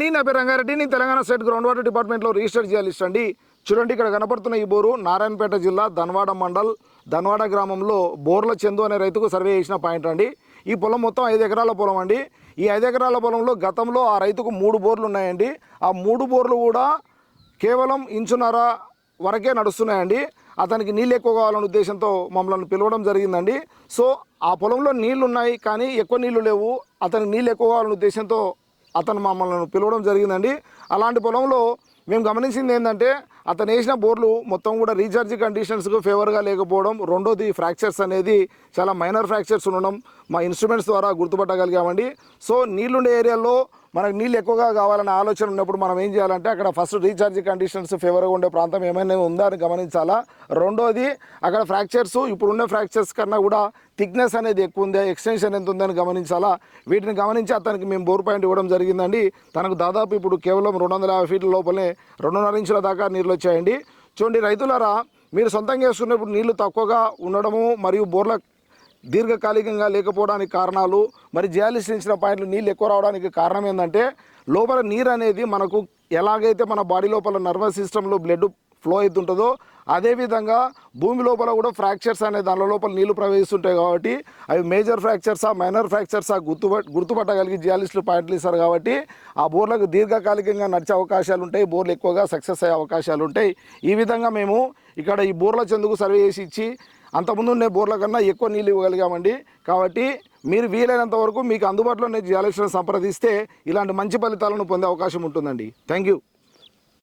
నేను నా పేరు రంగారెడ్డి నేను తెలంగాణ స్టేట్ గ్రౌండ్ వాటర్ డిపార్ట్మెంట్లో రిజిస్టర్ చేయాలిస్ట్ అండి. చూడండి ఇక్కడ కనపడుతున్న ఈ బోరు నారాయణపేట జిల్లా ధన్వాడ మండల్ ధన్వాడ గ్రామంలో బోర్ల చందు అనే రైతుకు సర్వే చేసిన పాయింట్ అండి. ఈ పొలం మొత్తం ఐదు ఎకరాల పొలం అండి. ఈ ఐదు ఎకరాల పొలంలో గతంలో ఆ రైతుకు మూడు బోర్లు ఉన్నాయండి. ఆ మూడు బోర్లు కూడా కేవలం ఇంచున్నర వరకే నడుస్తున్నాయండి. అతనికి నీళ్ళు ఎక్కువ కావాలనే ఉద్దేశంతో మమ్మల్ని పిలవడం జరిగిందండి. సో ఆ పొలంలో నీళ్ళు ఉన్నాయి కానీ ఎక్కువ నీళ్ళు లేవు. అతనికి నీళ్ళు ఎక్కువ కావాలనే ఉద్దేశంతో అతను మమ్మల్ని పిలవడం జరిగిందండి. అలాంటి పొలంలో మేము గమనించింది ఏంటంటే అతను వేసిన బోర్లు మొత్తం కూడా రీఛార్జ్ కండిషన్స్కు ఫేవర్గా లేకపోవడం రెండోది ఫ్రాక్చర్స్ అనేది చాలా మైనర్ ఫ్రాక్చర్స్ ఉండడం మా ఇన్స్ట్రుమెంట్స్ ద్వారా గుర్తుపట్టగలిగామండి. సో నీళ్ళుండే ఏరియాలో మనకు నీళ్ళు ఎక్కువగా కావాలనే ఆలోచన ఉన్నప్పుడు మనం ఏం చేయాలంటే అక్కడ ఫస్ట్ రీఛార్జ్ కండిషన్స్ ఫేవర్గా ఉండే ప్రాంతం ఏమైనా ఉందా అని గమనించాలా? రెండోది అక్కడ ఫ్రాక్చర్స్ ఇప్పుడున్న ఫ్రాక్చర్స్ కన్నా కూడా థిక్నెస్ అనేది ఎక్కువ ఉందా ఎక్స్టెన్షన్ ఎంత ఉందని గమనించాలా? వీటిని గమనించి అతనికి మేము బోర్ పాయింట్ ఇవ్వడం జరిగిందండి. తనకు దాదాపు ఇప్పుడు కేవలం రెండు వందల యాభై ఫీట్ల లోపలే రెండున్నర ఇంచుల దాకా నీళ్ళు వచ్చాయండి. చూడండి రైతులారా మీరు సొంతంగా వేసుకున్నప్పుడు నీళ్ళు తక్కువగా ఉండడము మరియు బోర్ల దీర్ఘకాలికంగా లేకపోవడానికి కారణాలు మరి జియాలిస్ ఇచ్చిన పాయింట్లు నీళ్ళు ఎక్కువ రావడానికి కారణం ఏంటంటే లోపల నీరు అనేది మనకు ఎలాగైతే మన బాడీ లోపల నర్వస్ సిస్టంలో బ్లడ్ ఫ్లో అవుతుంటుందో అదేవిధంగా భూమి లోపల కూడా ఫ్రాక్చర్స్ అనే దాని లోపల నీళ్ళు ప్రవహిస్తుంటాయి కాబట్టి అవి మేజర్ ఫ్రాక్చర్సా మైనర్ ఫ్రాక్చర్సా గుర్తుప గుర్తుపట్టగలిగి జియాలిస్టులు పాయింట్లు ఇస్తారు కాబట్టి ఆ బోర్లకు దీర్ఘకాలికంగా నడిచే అవకాశాలు ఉంటాయి బోర్లు ఎక్కువగా సక్సెస్ అయ్యే అవకాశాలు ఉంటాయి. ఈ విధంగా మేము ఇక్కడ ఈ బోర్ల చెందుకు సర్వే చేసి ఇచ్చి అంతకుముందు ఉండే బోర్ల కన్నా ఎక్కువ నీళ్ళు ఇవ్వగలిగామండి. కాబట్టి మీరు వీలైనంత వరకు మీకు అందుబాటులో జియాలిస్టులను సంప్రదిస్తే ఇలాంటి మంచి ఫలితాలను పొందే అవకాశం ఉంటుందండి. Thank you.